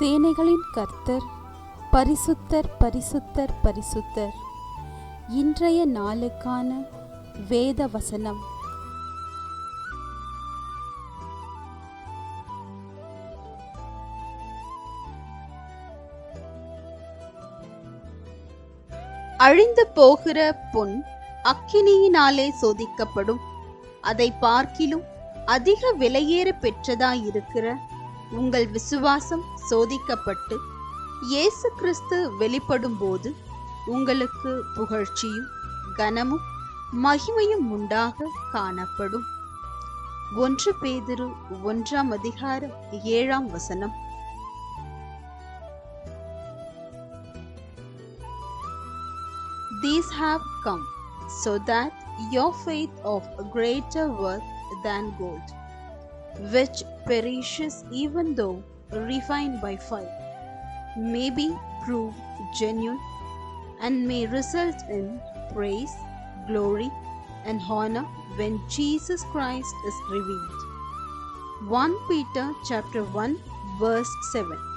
சேனைகளின் கர்த்தர் பரிசுத்தர் பரிசுத்தர் பரிசுத்தர். இன்றைய நாளுக்கான வேத வசனம். அழிந்து போகிற பொன் அக்கினியினாலே சோதிக்கப்படும். அதை பார்க்கிலும் அதிக விலையேற பெற்றதாயிருக்கிற உங்கள் விசுவாசம் சோதிக்கப்பட்டு இயேசு கிறிஸ்து வெளிப்படும் போது உங்களுக்கு புகழ்ச்சியும் கனமும் மகிமையும் உண்டாக காணப்படும். ஒன்று பேதிரு ஒன்றாம் அதிகாரம் ஏழாம் வசனம். These have come so that your faith of greater worth than gold, which perishes even though refined by fire, may be proved genuine and may result in praise, glory, and honor when Jesus Christ is revealed. 1 Peter chapter 1 verse 7